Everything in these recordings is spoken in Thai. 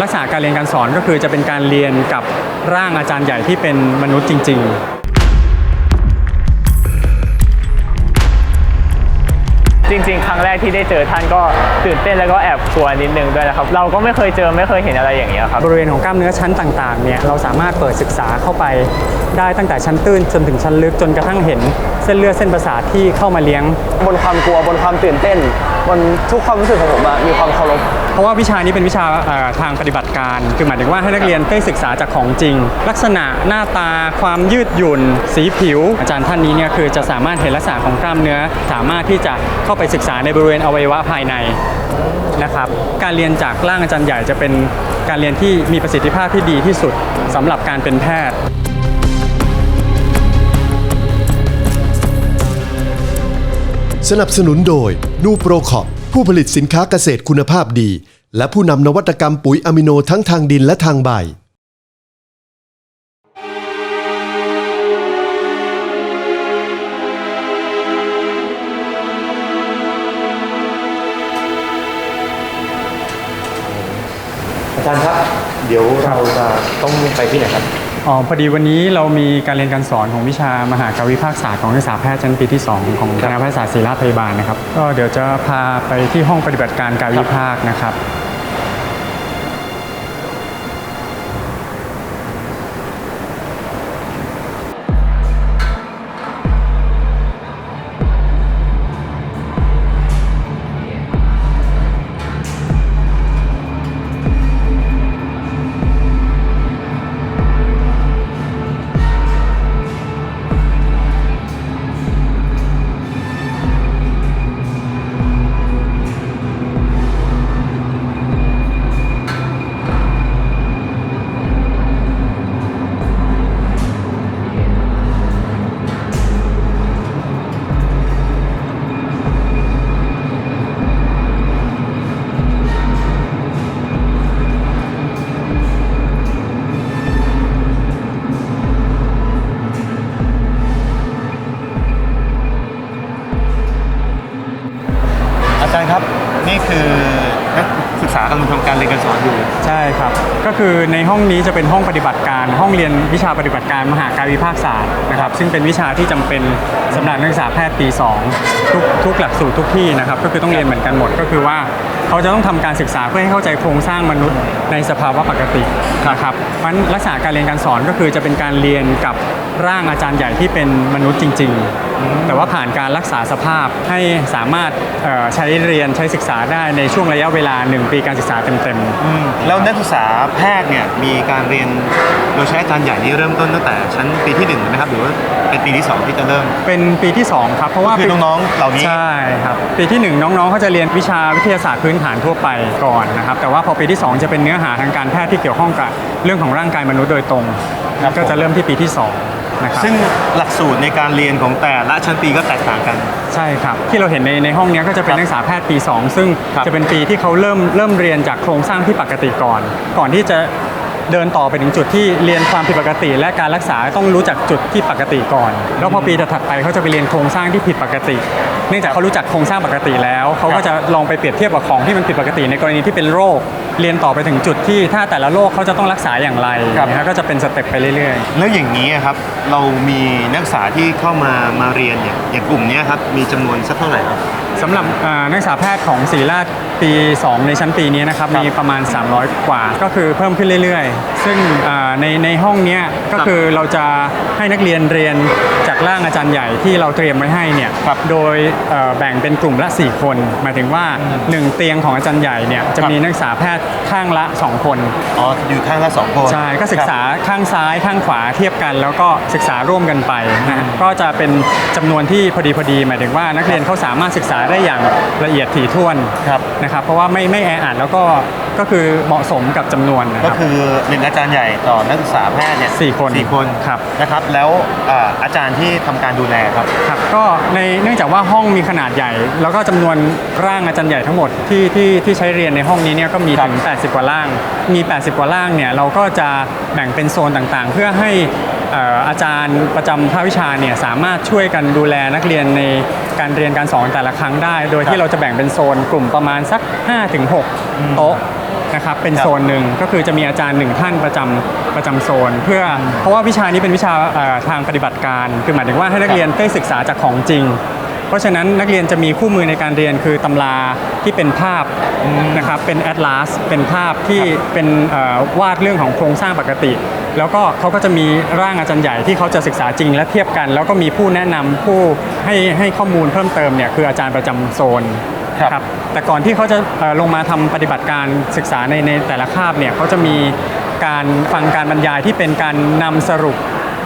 ลักษณะการเรียนการสอนก็คือจะเป็นการเรียนกับร่างอาจารย์ใหญ่ที่เป็นมนุษย์จริง ๆจริงๆ ครั้งแรกที่ได้เจอท่านก็ตื่นเต้นแล้วก็แอบกลัวนิดนึงด้วยนะครับ เราก็ไม่เคยเจอไม่เคยเห็นอะไรอย่างเงี้ยครับบริเวณของกล้ามเนื้อชั้นต่างๆเนี่ยเราสามารถเปิดศึกษาเข้าไปได้ตั้งแต่ชั้นตื้นจนถึงชั้นลึกจนกระทั่งเห็น เส้นเลือดเส้นประสาทที่เข้ามาเลี้ยง บนความกลัวบนความตื่นเต้น บนทุกความรู้สึกของผมอะมีความเคารพ เพราะว่าวิชานี้เป็นวิชาเอ่อทางปฏิบัติการ คือหมายถึงว่าให้นักเรียนได้ศึกษาจากของจริง ลักษณะหน้าตาความยืดหยุ่น สีผิว อาจารย์ท่านนี้เนี่ยคือจะสามารถเห็นลักษณะของกล้ามเนื้อ สามารถที่จะเข้าไปศึกษาในบริเวณอวัยวะภายในนะครับ การเรียนจากร่างอาจารย์ใหญ่จะเป็นการเรียนที่มีประสิทธิภาพที่ดีที่สุดสำหรับการเป็นแพทย์ สนับสนุนโดยนูโปรคอปผู้ผลิตสินค้าเกษตรคุณภาพดี และผู้นำนวัตกรรมปุ๋ยอะมิโนทั้งทางดินและทางใบ อาจารย์ครับ เดี๋ยวเราจะต้องไปที่ไหนครับ อ๋อพอดีวันนี้เรามีการเรียนการสอนของวิชามหากาวิภาคศาสตร์ของนักศึกษาแพทย์ชั้นปีที่ 2 ของคณะแพทยศาสตร์ศิริราชพยาบาลนะครับก็เดี๋ยวจะพาไปที่ห้องปฏิบัติการกายวิภาคนะครับ อาจารย์ครับนี่คือนักศึกษากำลังทำการเรียนการสอนอยู่ ใช่ครับ ก็คือในห้องนี้จะเป็นห้องปฏิบัติการ ห้องเรียนวิชาปฏิบัติการมหากายวิภาคศาสตร์นะครับ ซึ่งเป็นวิชาที่จำเป็นสำหรับนักศึกษาแพทย์ปี 2 ทุกทุกหลักสูตรทุกที่นะครับ ก็คือต้องเรียนเหมือนกันหมด ก็คือว่าเขาจะต้องทำการศึกษาเพื่อให้เข้าใจโครงสร้างมนุษย์ในสภาวะปกตินะครับเพราะฉะนั้นลักษณะการเรียนการสอนก็คือจะเป็นการเรียนกับร่างอาจารย์ใหญ่ที่เป็นมนุษย์จริง ๆ แต่ว่าผ่านการรักษาสภาพให้สามารถเอ่อใช้เรียนใช้ศึกษาได้ในช่วงระยะเวลา 1 ปีการศึกษาเต็มๆแล้วนักศึกษาแพทย์เนี่ยมีการเรียนโดยใช้อาจารย์ใหญ่นี่เริ่มต้นตั้งแต่ชั้นปีที่หนึ่งนะครับหรือว่าเป็นปีที่สองที่จะเริ่ม เป็นปีที่ 2 ครับเพราะว่าก็คือน้องๆเหล่านี้ใช่ครับปีที่ 1 น้องๆเขาจะเรียนวิชาวิทยาศาสตร์พื้นฐานทั่วไปก่อนนะครับแต่ว่าพอปีที่ 2 จะเป็นเนื้อหาทางการแพทย์ที่เกี่ยวข้องกับเรื่องของร่างกายมนุษย์โดยตรงครับก็จะเริ่มที่ปีที่ 2 นะครับซึ่งหลักสูตรในการเรียนของแต่ละชั้นปีก็แตกต่างกัน ใช่ครับ ที่เราเห็นในในห้องเนี้ยก็จะเป็นนักศึกษาแพทย์ปี 2 ซึ่งครับจะเป็นปีที่เขาเริ่มเริ่มเรียนจากโครงสร้างที่ปกติก่อน ก่อนที่จะ เดินต่อไปถึงจุดที่เรียนความผิดปกติ และการรักษาต้องรู้จักจุดที่ปกติก่อน แล้วพอปีถัดๆไปเขาจะไปเรียนโครงสร้างที่ผิดปกติ เนื่องจากเขารู้จักโครงสร้างปกติแล้วเขาก็จะลองไปเปรียบเทียบกับของที่มันผิดปกติ ในกรณีที่เป็นโรค เรียนต่อไปถึงจุดที่ถ้าแต่ละโรคเขาจะต้องรักษาอย่างไรครับ นะฮะก็จะเป็นสเต็ปไปเรื่อยๆแล้วอย่างนี้ครับเรามีนักศึกษาที่เข้ามามาเรียนเนี่ยอย่างกลุ่มเนี้ยครับมีจำนวนสักเท่าไหร่ครับ สำหรับอ่านักศึกษาแพทย์ของศรีราชปี 2 ในชั้นปีนี้นะครับครับมีประมาณ 300 กว่า ก็คือเพิ่มขึ้นเรื่อยๆ ซึ่งอ่าในในห้องเนี้ยก็ครับคือเราจะให้นักเรียนเรียนจากร่างอาจารย์ใหญ่ที่เราเตรียมไว้ให้เนี่ยครับโดยเอ่อแบ่งเป็นกลุ่มละ 4 คนหมายถึงว่า 1 เตียงของอาจารย์ใหญ่เนี่ยจะครับมีนักศึกษาแพทย์ข้างละ 2 คนอ๋ออยู่ข้างละสองคนใช่ก็ศึกษาข้างซ้ายข้างขวาเทียบกัน แล้วก็ศึกษาร่วมกันไปนะฮะก็จะเป็นจำนวนที่พอดีพอดีหมายถึงว่านักเรียนเขาสามารถศึกษาได้อย่างละเอียดถี่ถ้วนครับนะครับ เพราะว่าไม่ไม่แออัดแล้วก็ก็คือเหมาะสมกับจำนวนนะคก็รับ คือหนึ่งอาจารย์ใหญ่ต่อนักศึกษาแพทย์เนี่ยสี่คนสี่คนครับ นะครับ แล้วอ่าอาจารย์ที่ทำการดูแลครับ ครับก็ในเนื่องจากว่าห้องมีขนาดใหญ่ แล้วก็จำนวนร่างอาจารย์ใหญ่ทั้งหมดที่ที่ที่ใช้เรียนในห้องนี้เนี่ยก็มีถึง 80 กว่าร่าง มี 80 กว่าร่างเนี่ยเราก็จะแบ่งเป็นโซนต่างๆ เพื่อให้เอ่ออาจารย์ประจำภาควิชาเนี่ยสามารถช่วยกันดูแลนักเรียนใน การเรียนการสอนแต่ละครั้งได้ โดยที่เราจะแบ่งเป็นโซนกลุ่มประมาณสัก 5-6 โต๊ะนะครับเป็นครับโซนหนึ่งก็คือจะมีอาจารย์หนึ่งท่านประจำประจำโซน เพื่อเพราะว่าวิชานี้เป็นวิชาเอ่อทางปฏิบัติการ คือหมายถึงว่าให้นักเรียนได้ศึกษาจากของจริง เพราะฉะนั้นนักเรียนจะมีคู่มือในการเรียนคือตำราที่เป็นภาพนะครับเป็นแอตลาสเป็นภาพที่เป็นเอ่อวาดเรื่องของโครงสร้างปกติ แล้วก็เขาก็จะมีร่างอาจารย์ใหญ่ที่เขาจะศึกษาจริงและเทียบกัน แล้วก็มีผู้แนะนำผู้ให้ให้ข้อมูลเพิ่มเติมเนี่ยคืออาจารย์ประจำโซนครับแต่ก่อนที่เขาจะเอ่อลงมาทำปฏิบัติการศึกษาในในแต่ละคาบเนี่ยเขาจะมีการฟังการบรรยายที่เป็นการนำสรุป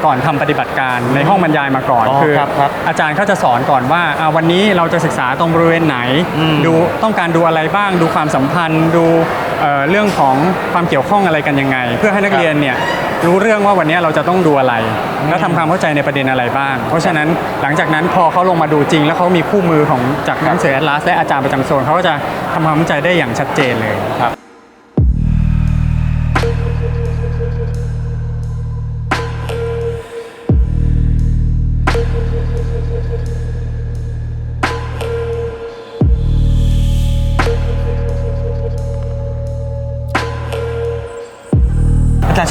ก่อนทำปฏิบัติการในห้องบรรยายมาก่อนอ๋อคือครับครับอาจารย์เขาจะสอนก่อนว่าอ่าวันนี้เราจะศึกษาตรงบริเวณไหนอืมดูต้องการดูอะไรบ้าง ดูความสัมพันธ์ ดูเอ่อเรื่องของความเกี่ยวข้องอะไรกันยังไง เพื่อให้นักเรียนเนี่ยรู้เรื่องว่าวันนี้เราจะต้องดูอะไร แล้วทำความเข้าใจในประเด็นอะไรบ้าง เพราะฉะนั้นหลังจากนั้นพอเขาลงมาดูจริง แล้วเขามีคู่มือของจากหนังสือแอดลาสและอาจารย์ประจำโซนเขาก็จะทำความเข้าใจได้อย่างชัดเจนเลยครับ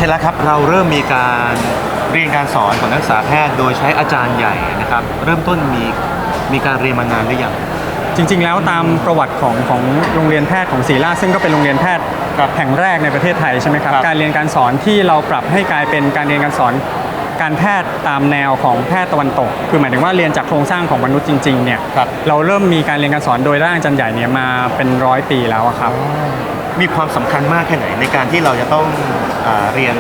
ชัยรัตน์ครับเราเริ่มมีการเรียนการสอนของนักศึกษาแพทย์โดยใช้อาจารย์ใหญ่นะครับ เริ่มต้นมีมีการเรียนมานานหรือยัง จริง ๆ แล้วตามประวัติของของโรงเรียนแพทย์ของศรีราชซึ่งก็เป็นโรงเรียนแพทย์แห่งแรกในประเทศไทยใช่ไหมครับ ครับ การเรียนการสอนที่เราปรับให้กลายเป็นการเรียนการสอนการแพทย์ตามแนวของแพทย์ตะวันตก คือหมายถึงว่าเรียนจากโครงสร้างของมนุษย์จริงๆเนี่ยครับ เราเริ่มมีการเรียนการสอนโดยร่างอาจารย์ใหญ่เนี่ยมาเป็นร้อยปีแล้วอะครับ มีความสำคัญมากแค่ไหนในการที่เราจะต้องอาเรียน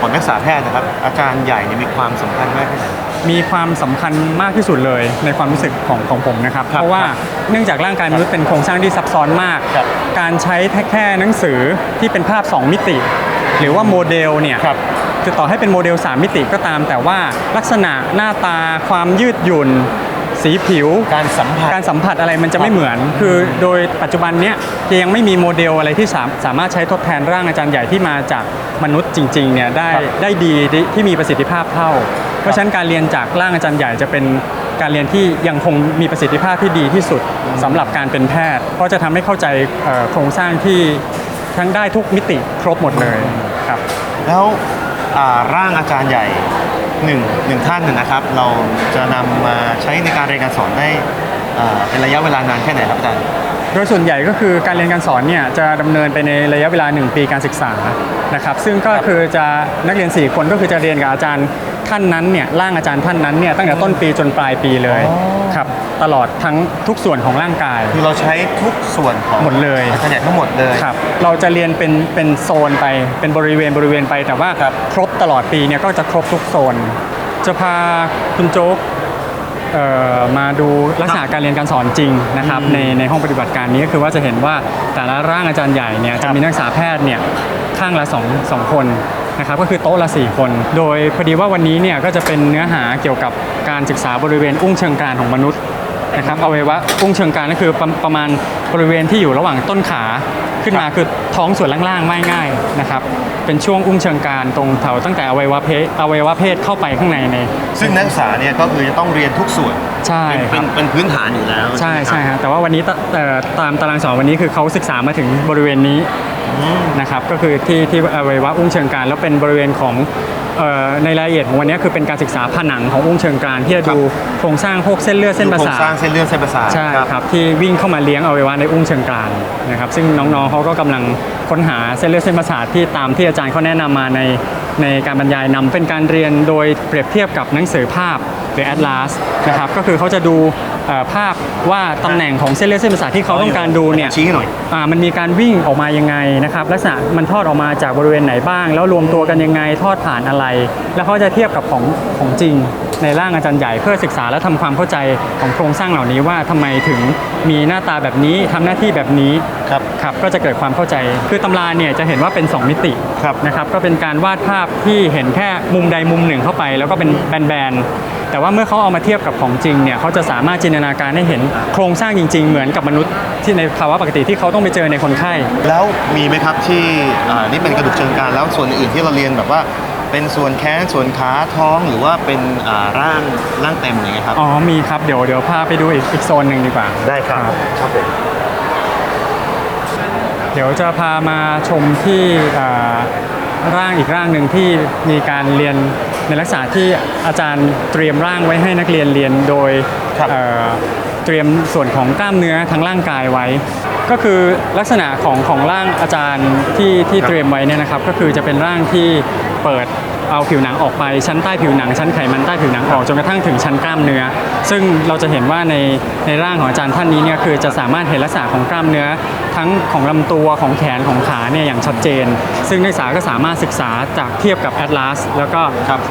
ของนักศึกษาแพทย์นะครับ อาจารย์ใหญ่เนี่ยมีความสำคัญมากแค่ไหน มีความสำคัญมากที่สุดเลยในความรู้สึกของของผมนะครับ ครับเพราะว่าเนื่องจากร่างกายมนุษย์เป็นโครงสร้างที่ซับซ้อนมาก ครับการใช้แค่หนังสือที่เป็นภาพ 2 มิติ หรือว่าโมเดลเนี่ยครับคือต่อให้เป็นโมเดล 3 มิติก็ตาม แต่ว่าลักษณะหน้าตาความยืดหยุ่น สีผิว การสัมผัส การสัมผัสอะไรมันจะไม่เหมือน คือโดยปัจจุบันเนี้ยยังไม่มีโมเดลอะไรที่สามสามารถใช้ทดแทนร่างอาจารย์ใหญ่ที่มาจากมนุษย์จริงๆเนี่ยได้ครับได้ดีที่มีประสิทธิภาพเท่า เพราะฉะนั้นการเรียนจากร่างอาจารย์ใหญ่จะเป็นการเรียนที่ยังคงมีประสิทธิภาพที่ดีที่สุดสำหรับการเป็นแพทย์ เพราะจะทำให้เข้าใจเอ่อโครงสร้างที่ทั้งได้ทุกมิติครบหมดเลยครับแล้วอ่าร่างอาจารย์ใหญ่ หนึ่งหนึ่งท่านน่ะนะครับ เราจะนำมาใช้ในการเรียนการสอนได้อ่าเป็นระยะเวลานานแค่ไหนครับอาจารย์ โดยส่วนใหญ่ก็คือการเรียนการสอนเนี่ยจะดำเนินไปในระยะเวลา 1 ปีการศึกษานะครับซึ่งก็คือจะนักเรียน 4 คนก็คือจะเรียนกับอาจารย์ ท่านนั้นเนี่ยร่างอาจารย์ท่านนั้นเนี่ยตั้งแต่ต้นปีจนปลายปีเลยอ๋อ ครับตลอดทั้งทุกส่วนของร่างกาย คือเราใช้ทุกส่วนของหมดเลย อาจารย์ใหญ่ทั้งหมดเลย ครับเราจะเรียนเป็นเป็นโซนไปเป็นบริเวณบริเวณไปแต่ว่าครับครบตลอดปีเนี่ยก็จะครบทุกโซน จะพาคุณโจ๊กเอ่อมาดูลักษณะการเรียนการสอนจริงนะครับในในห้องปฏิบัติการนี้ก็คือว่าจะเห็นว่าแต่ละร่างอาจารย์ใหญ่เนี่ยจะมีนักศึกษาแพทย์เนี่ยข้างละสองสองคน นะครับก็คือโต๊ะละ 4 คน โดยพอดีว่าวันนี้เนี่ยก็จะเป็นเนื้อหาเกี่ยวกับการศึกษาบริเวณอุ้งเชิงกรานของมนุษย์นะครับอวัยวะอุ้งเชิงกรานก็คือประประมาณบริเวณที่อยู่ระหว่างต้นขาขึ้นมาคือท้องส่วนล่างๆไม่ง่ายๆนะครับ เป็นช่วงอุ้งเชิงกรานตรงแถวตั้งแต่อวัยวะเพศอวัยวะเพศเข้าไปข้างในใน ซึ่งนักศึกษาเนี่ยก็คือจะต้องเรียนทุกส่วนใช่เป็นคเป็นรับเป็นพื้นฐานอยู่แล้ว ใช่ไหมใช่ครับฮะแต่ว่าวันนี้ตเอ่อตามตารางสอนวันนี้คือเขาศึกษามาถึงบริเวณนี้ นะครับก็คือที่ที่อวัยวะอุ้งเชิงกรานแล้วเป็นบริเวณของเอ่อในรายละเอียดของวันนี้คือเป็นการศึกษาผนังของอุ้งเชิงกรานที่จะดูโครงสร้างพวกเส้นเลือดเส้นประดูโครสางสร้างทเส้นเลือดเส้นประสาทใช่ครับที่วิ่งเข้ามาเลี้ยงอวัยวะในอุ้งเชิงกรานนะครับซึ่งน้องๆเขาก็กำลังค้นหาเส้นเลือดเส้นประสาทที่ตามที่อาจารย์เขาแนะนำมาในในการบรรยายนำเป็นการเรียนโดยเปรียบเทียบกับหนังสือภาพ หรือ Atlas นะครับก็คือเขาจะดูเอ่อภาพว่าตำแหน่งของเส้นเลือดเส้นประสาทที่เขาต้องการดูเนี่ยชี้ให้หน่อยอ่ามันมีการวิ่งออกมายังไงนะครับลักษณะมันทอดออกมาจากบริเวณไหนบ้าง แล้วรวมตัวกันยังไงทอดผ่านอะไร แล้วเขาจะเทียบกับของของจริงในร่างอาจารย์ใหญ่เพื่อศึกษาและทำความเข้าใจของโครงสร้างเหล่านี้ว่าทำไมถึงมีหน้าตาแบบนี้ทำหน้าที่แบบนี้ครับครับก็จะเกิดความเข้าใจ คือตำราเนี่ยจะเห็นว่าเป็น 2 มิติครับนะครับก็เป็นการวาดภาพที่เห็นแค่มุมใดมุมหนึ่งเข้าไป แล้วก็เป็นแบนๆ แต่ว่าเมื่อเขาเอามาเทียบกับของจริงเนี่ยเขาจะสามารถจินตนาการให้เห็นโครงสร้างจริง ๆ เหมือนกับมนุษย์ที่ในภาวะปกติที่เขาต้องไปเจอในคนไข้ แล้วมีไหมครับที่อ่านี่เป็นกระดูกเชิงกรานแล้วส่วนอื่นๆที่เราเรียนแบบว่า เป็นส่วนแขนส่วนขาท้องหรือว่าเป็นอ่าร่างร่างเต็มอย่างเงี้ยครับ อ๋อมีครับเดี๋ยวเดี๋ยวพาไปดูอีกอีกโซนหนึ่งดีกว่า ได้ครับ ครับผม เดี๋ยวจะพามาชมที่อ่าร่างอีกร่างหนึ่งที่มีการเรียน ในลักษณะที่อาจารย์เตรียมร่างไว้ให้นักเรียนเรียนโดยครับเอ่อเตรียมส่วนของกล้ามเนื้อทั้งร่างกายไว้ ก็คือลักษณะของของร่างอาจารย์ที่ที่เตรียมไว้เนี่ยนะครับ ก็คือจะเป็นร่างที่เปิดเอาผิวหนังออกไปชั้นใต้ผิวหนังชั้นไขมันใต้ผิวหนังออกจนกระทั่งถึงชั้นกล้ามเนื้อ ซึ่งเราจะเห็นว่าในในร่างของอาจารย์ท่านนี้เนี่ยคือจะสามารถเห็นลักษณะของกล้ามเนื้อทั้งของลำตัวของแขนของขาเนี่ยอย่างชัดเจน ซึ่งนักศึกษาก็สามารถศึกษาจากเทียบกับแอตลาสแล้วก็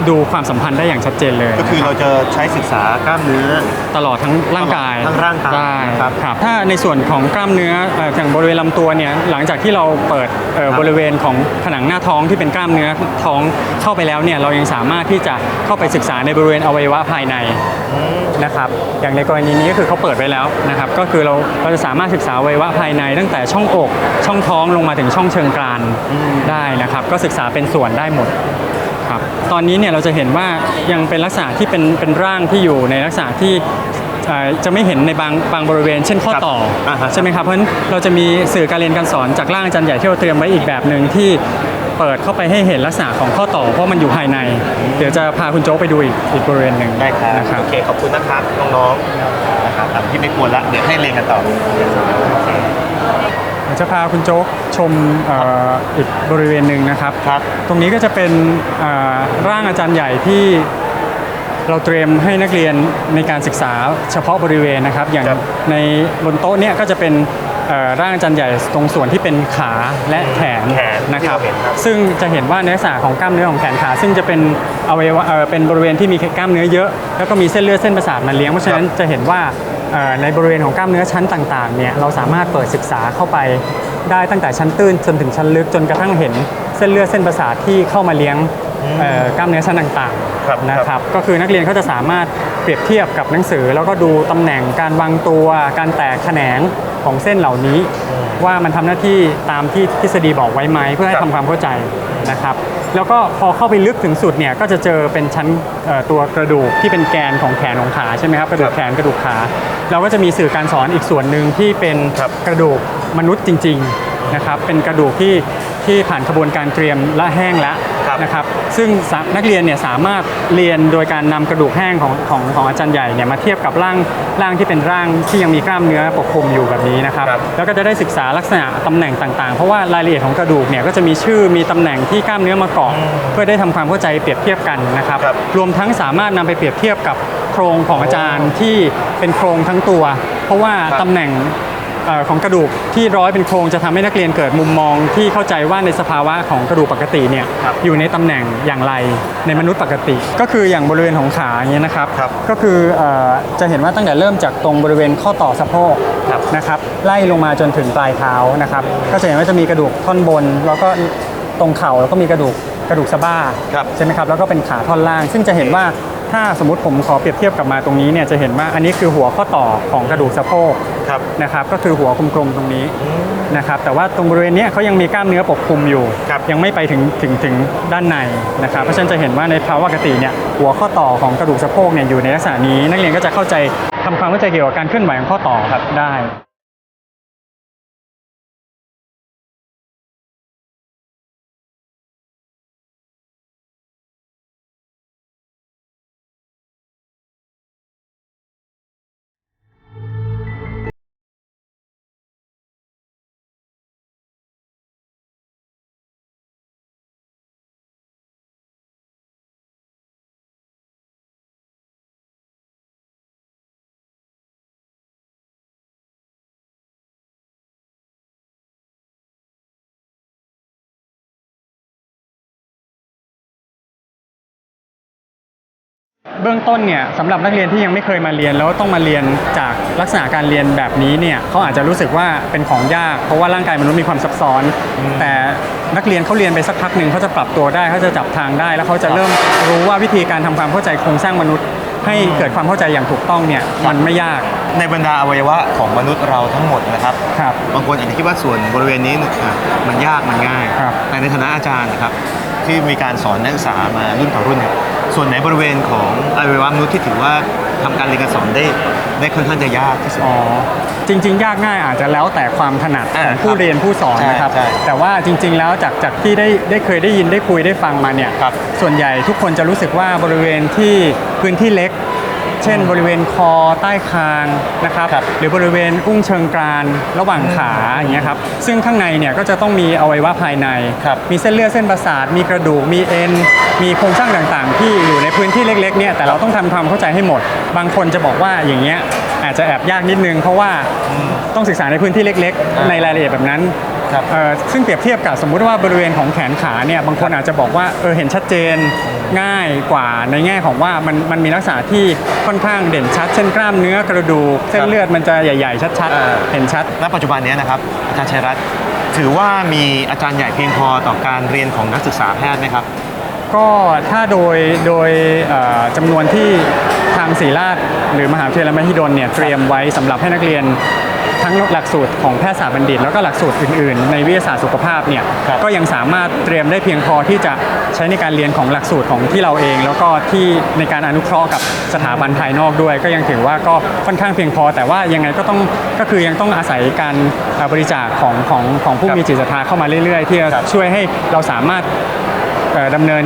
ดูความสัมพันธ์ได้อย่างชัดเจนเลยก็คือเราจะใช้ศึกษากล้ามเนื้อตลอดทั้งร่างกายทั้งร่างกายได้นะครับครับถ้าในส่วนของกล้ามเนื้อเอ่ออย่างบริเวณลำตัวเนี่ยหลังจากที่เราเปิดเอ่อครับบริเวณของผนังหน้าท้องที่เป็นกล้ามเนื้อท้องเข้าไปแล้วเนี่ยเรายังสามารถที่จะเข้าไปศึกษาในบริเวณอวัยวะภายในนะครับอย่างในกรณีนี้ก็คือเขาเปิดไว้แล้วนะครับก็คือเราเราจะสามารถศึกษาอวัยวะภายในตั้งแต่ช่องอกช่องท้องลงมาถึงช่องเชิงกรานได้นะครับ ก็ศึกษาเป็นส่วนได้หมดครับตอนนี้เนี่ยเราจะเห็นว่ายังเป็นลักษณะที่เป็นเป็นร่างที่อยู่ในลักษณะที่เอ่อจะไม่เห็นในบางบางบริเวณ เช่นข้อครับต่ออาฮะใช่ไหมครับเพราะฉะนั้นเราจะมีสื่อการเรียนการสอนจากร่างอาจารย์ใหญ่ที่เราเตรียมไว้อีกแบบหนึ่งที่เปิดเข้าไปให้เห็นลักษณะของข้อต่อเพราะมันอยู่ภายใน เดี๋ยวจะพาคุณโจ๊กไปดูอีกอีกบริเวณหนึ่งได้ครับนะครับโอเคขอบคุณนะครับน้องๆนะครับอะที่ไม่ควรละเดี๋ยวให้เรียนกันต่อเดี๋ยวจะพาคุณโจ๊กชมเอ่ออีกบริเวณหนึ่งนะครับ ครับ ตรงนี้ก็จะเป็นเอ่อร่างอาจารย์ใหญ่ที่เราเตรียมให้นักเรียนในการศึกษาเฉพาะบริเวณนะครับ อย่างครับ ในบนโต๊ะเนี่ยก็จะเป็นเอ่อร่างอาจารย์ใหญ่ตรงส่วนที่เป็นขาและแขนแขนนะครับ ที่เราเห็นครับ ซึ่งจะเห็นว่าในลักษณะของกล้ามเนื้อของแขนขา ซึ่งจะเป็นอวัยวะเอ่อเป็นบริเวณที่มีกล้ามเนื้อเยอะ แล้วก็มีเส้นเลือดเส้นประสาทมาเลี้ยงเพราะฉะนั้นจะเห็นว่า ในบริเวณของกล้ามเนื้อชั้นต่างๆเนี่ยเราสามารถเปิดศึกษาเข้าไปได้ตั้งแต่ชั้นตื้นจนถึงชั้นลึกจนกระทั่งเห็นเส้นเลือดเส้นประสาทที่เข้ามาเลี้ยง กล้ามเนื้อชั้นต่างครับๆนะครับก็คือนักเรียนเขาจะสามารถเปรียบเทียบกับหนังสือ แล้วก็ดูตำแหน่งการวางตัว การแตกแขนงของเส้นเหล่านี้ ว่ามันทำหน้าที่ตามที่ทฤษฎีบอกไว้ไหมเพื่อให้ครับทำความเข้าใจนะครับแล้วก็พอเข้าไปลึกถึงสุดเนี่ยก็จะเจอเป็นชั้นเอ่อตัวกระดูกที่เป็นแกนของแขนของขาใช่ไหมครับกระดูกแขนกระดูกขาเราก็จะมีสื่อการสอนอีกส่วนหนึ่งที่เป็นครับกระดูกมนุษย์จริง ๆนะครับ เป็นกระดูกที่ ที่ผ่านกระบวนการเตรียมและแห้งแล้วครับนะครับ ซึ่งสานักเรียนเนี่ยสามารถเรียนโดยการนำกระดูกแห้งของของของอาจารย์ใหญ่เนี่ยมาเทียบกับร่างร่างที่เป็นร่างที่ยังมีกล้ามเนื้อปกคลุมอยู่แบบนี้นะครับครับแล้วก็จะได้ศึกษาลักษณะตำแหน่งต่างๆ เพราะว่ารายละเอียดของกระดูกเนี่ยก็จะมีชื่อมีตำแหน่งที่กล้ามเนื้อมาเกาะเพื่อได้ทำความเข้าใจเปรียบเทียบกันนะครับครับรวมทั้งสามารถนำไปเปรียบเทียบกับโครงของอาจารย์ที่เป็นโครงทั้งตัว เพราะว่าครับตำแหน่งเอ่อ ของกระดูกที่ร้อยเป็นโครงจะทำให้นักเรียนเกิดมุมมองที่เข้าใจว่าในสภาวะของกระดูกปกติเนี่ยครับอยู่ในตำแหน่งอย่างไรในมนุษย์ปกติ ก็คืออย่างบริเวณของขาอย่างเงี้ยนะครับครับก็คือเอ่อจะเห็นว่าตั้งแต่เริ่มจากตรงบริเวณข้อต่อสะโพกครับนะครับไล่ลงมาจนถึงปลายเท้านะครับก็จะเห็นว่าจะมีกระดูกท่อนบน แล้วก็ตรงเข่าแล้วก็มีกระดูกกระดูกสะบ้าครับใช่ไหมครับแล้วก็เป็นขาท่อนล่าง ซึ่งจะเห็นว่า ถ้าสมมติผมขอเปรียบเทียบกลับมาตรงนี้เนี่ยจะเห็นว่าอันนี้คือหัวข้อต่อของกระดูกสะโพกครับ นะครับก็คือหัวกลมๆตรงนี้นะครับแต่ว่าตรงบริเวณเนี้ยเขายังมีกล้ามเนื้อปกคลุมอยู่ ครับยังไม่ไปถึงถึงถึงด้านในนะครับเพราะฉะนั้นจะเห็นว่าในภาวะปกติเนี่ยหัวข้อต่อของกระดูกสะโพกเนี่ยอยู่ในลักษณะนี้ นักเรียนก็จะเข้าใจทำความเข้าใจเกี่ยวกับการเคลื่อนไหวของข้อต่อครับได้ เบื้องต้นเนี่ยสำหรับนักเรียนที่ยังไม่เคยมาเรียนแล้วต้องมาเรียนจากลักษณะการเรียนแบบนี้เนี่ยเขาอาจจะรู้สึกว่าเป็นของยากเพราะว่าร่างกายมนุษย์มีความซับซ้อน แต่นักเรียนเขาเรียนไปสักพักหนึ่งเขาจะปรับตัวได้เขาจะจับทางได้ แล้วเขาจะเริ่มรู้ว่าวิธีการทำความเข้าใจโครงสร้างมนุษย์ ให้เกิดความเข้าใจอย่างถูกต้องเนี่ยมันไม่ยากในบรรดาอวัยวะของมนุษย์เราทั้งหมดนะครับครับบางคนอาจจะคิดว่าส่วนบริเวณนี้อะมันยากมันง่ายครับแต่ในฐานะอาจารย์นะครับที่มีการสอนนักศึกษามารุ่นต่อรุ่นเนี่ย ส่วนไหนบริเวณของอวัยวะมนุษย์ที่ถือว่าทำการเรียนการสอนได้ได้ค่อนข้างจะยากที่สุด อ๋อ จริง ๆ ยากง่ายอาจจะแล้วแต่ความถนัดอ่าของผู้ครับเรียนผู้สอนใช่นะครับใช่แต่ว่าจริง ๆ แล้วจากจากที่ได้ได้เคยได้ยินได้คุยได้ฟังมาเนี่ยครับส่วนใหญ่ทุกคนจะรู้สึกว่าบริเวณที่พื้นที่เล็ก เช่นบริเวณคอใต้คางนะครับครับหรือบริเวณอุ้งเชิงกรานระหว่างขาอย่างเงี้ยครับซึ่งข้างในเนี่ยก็จะต้องมีอวัยวะภายในครับมีเส้นเลือดเส้นประสาท มีกระดูกมีเอ็นมีโครงสร้างต่างๆ ที่อยู่ในพื้นที่เล็กๆเนี่ยแต่เราต้องทำความเข้าใจให้หมด บางคนจะบอกว่าอย่างเงี้ยอาจจะแอบยากนิดนึง เพราะว่าต้องศึกษาในพื้นที่เล็ก ๆ ในรายละเอียดแบบนั้น ครับเอ่อซึ่งเปรียบเทียบกับสมมุติว่าบริเวณของแขนขาเนี่ยบางคนอาจจะบอกว่าเออเห็นชัดเจนง่ายกว่าในแง่ของว่ามันมันมีลักษณะที่ค่อนข้างเด่นชัด เช่นกล้ามเนื้อกระดูกเส้นเลือดมันจะใหญ่ ๆ ชัดอ่าๆเห็นชัด ณ ปัจจุบันเนี้ยนะครับอาจารย์ชัยรัตน์ถือว่ามีอาจารย์ใหญ่เพียงพอต่อการเรียนของนักศึกษาแพทย์ไหมครับก็ถ้าโดยโดยเอ่อจำนวนที่ทางศรีราชหรือมหาวิทยาลัยมหิดลเนี่ยเตรียมไว้สำหรับให้นักเรียนทั้ งหลักสูตรของแพทยศาสตร์บัณฑิต แล้วก็หลักสูตรอื่นๆ ในวิทยาศาสตร์สุขภาพเนี่ยครับก็ยังสามารถเตรียมได้เพียงพอที่จะใช้ในการเรียนของหลักสูตรของที่เราเอง แล้วก็ที่ในการอนุเคราะห์กับสถาบันภายนอกด้วย ก็ยังถือว่าก็ค่อนข้างเพียงพอ แต่ว่ายังไงก็ต้องก็คือยังต้องอาศัยการเอ่อบริจาคของของของผู้ครับมีจิตศรัทธาเข้ามาเรื่อยๆ ที่จะครับช่วยให้เราสามารถเอ่อดำเนิน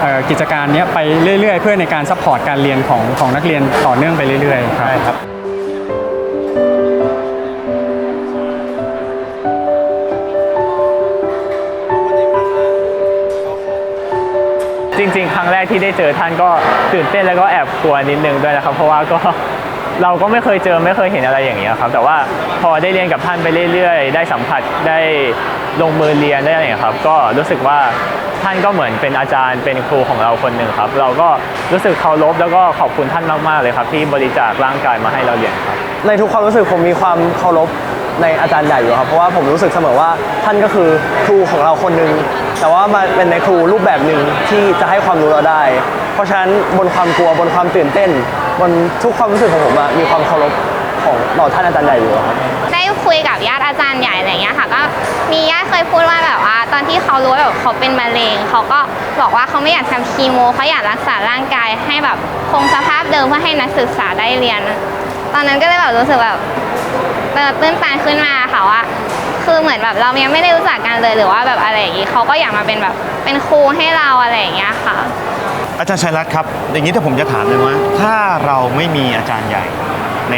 เอ่อกิจการเนี้ยไปเรื่อยๆ เพื่อในการซัพพอร์ตการเรียนของของนักเรียนต่อเนื่องไปเรื่อยๆครับ จริง ๆ ครั้งแรกที่ได้เจอท่านก็ตื่นเต้นแล้วก็แอบกลัวนิดนึงด้วยนะครับ เพราะว่าก็เราก็ไม่เคยเจอไม่เคยเห็นอะไรอย่างนี้ยครับ แต่ว่าพอได้เรียนกับท่านไปเรื่อยๆ ได้สัมผัสได้ลงมือเรียนได้อะไรอย่างเงี้ยครับ ก็รู้สึกว่าท่านก็เหมือนเป็นอาจารย์เป็นครูของเราคนหนึ่งครับ เราก็รู้สึกเคารพแล้วก็ขอบคุณท่านมากๆเลยครับ ที่บริจาคร่างกายมาให้เราเรียนครับในทุกความรู้สึกผมมีความเคารพในอาจารย์ใหญ่อยู่ครับเพราะว่าผมรู้สึกเสมอว่าท่านก็คือครูของเราคนหนึ่ง แต่ว่ามาเป็นในครูรูปแบบหนึ่งที่จะให้ความรู้เราได้ เพราะฉะนั้นบนความกลัวบนความตื่นเต้น บนทุกความรู้สึกของผมอะมีความเคารพของต่อท่านอาจารย์ใหญ่อยู่ครับ ได้คุยกับญาติอาจารย์ใหญ่อะไรอย่างเงี้ยค่ะก็มีญาติเคยพูดว่าแบบว่า ตอนที่เขารู้ว่าแบบเขาเป็นมะเร็งเขาก็บอกว่าเขาไม่อยากทำคีโมเขาอยากรักษาร่างกายให้แบบคงสภาพเดิมเพื่อให้นักศึกษาได้เรียน ตอนนั้นก็เลยแบบรู้สึกแบบเออตื้นตันขึ้นมาค่ะว่า คือเหมือนแบบเรายังไม่ได้รู้จักกันเลยหรือว่าแบบอะไรอย่างงี้เขาก็อยากมาเป็นแบบเป็นครูให้เราอะไรอย่างเงี้ยค่ะ อาจารย์ชัยรัตน์ครับ อย่างนี้ถ้าผมจะถามเลยว่า ถ้าเราไม่มีอาจารย์ใหญ่ใน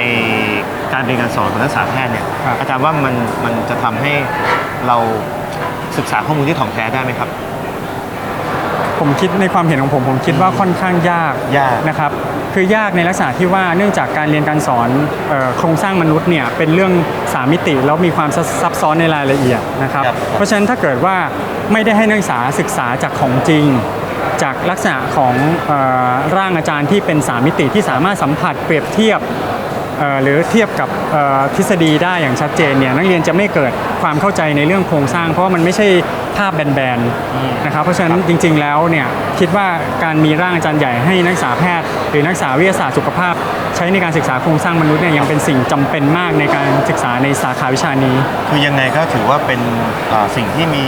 การเรียนการสอนของนักศึกษาแพทย์เนี่ย ครับ อาจารย์ว่ามันมันจะทำให้เราศึกษาข้อมูลที่ถ่องแท้ได้ไหมครับ ผมคิดในความเห็นของผมผมคิดว่าค่อนข้างยากยากนะครับ คือยากในลักษณะที่ว่าเนื่องจากการเรียนการสอนเอ่อโครงสร้างมนุษย์เนี่ยเป็นเรื่องสามมิติแล้วมีความซับซับซ้อนในรายละเอียดนะครับครับ เพราะฉะนั้นถ้าเกิดว่าไม่ได้ให้นักศึกษาศึกษาจากของจริง จากลักษณะของเออร่างอาจารย์ที่เป็นสามมิติที่สามารถสัมผัสเปรียบเทียบเอ่อ หรือเทียบกับเอ่อทฤษฎีได้อย่างชัดเจนเนี่ยนักเรียนจะไม่เกิดความเข้าใจในเรื่องโครงสร้าง เพราะว่ามันไม่ใช่ภาพแบนๆนะครับเพราะฉะนั้นจริง ๆแล้วเนี่ยคิดว่าการมีร่างอาจารย์ใหญ่ให้นักศึกษาแพทย์ หรือนักศึกษาวิทยาศาสตร์สุขภาพ ใช้ในการศึกษาโครงสร้างมนุษย์เนี่ยยังเป็นสิ่งจำเป็นมากในการศึกษาในสาขาวิชานี้ คือยังไงก็ถือว่าเป็นอ่าสิ่งที่มี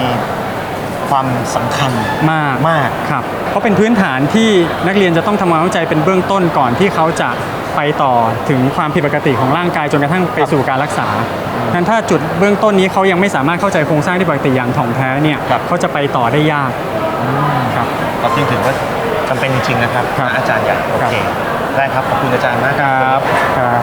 ความสำคัญมากมากครับเพราะเป็นพื้นฐานที่นักเรียนจะต้องทำความเข้าใจเป็นเบื้องต้นก่อนที่เขาจะ ไปต่อถึงความผิดปกติของร่างกายจนกระทั่งไปสู่การรักษานั้นถ้าจุดเบื้องต้นนี้เขายังไม่สามารถเข้าใจโครงสร้างที่ปกติอย่างถ่องแท้เนี่ยครับ เขาจะไปต่อได้ยากครับเราจึงถือว่าจำเป็นจริงๆนะครับครับอาจารย์ใหญ่โอเค ได้ครับ ขอบคุณอาจารย์มาก ครับครับ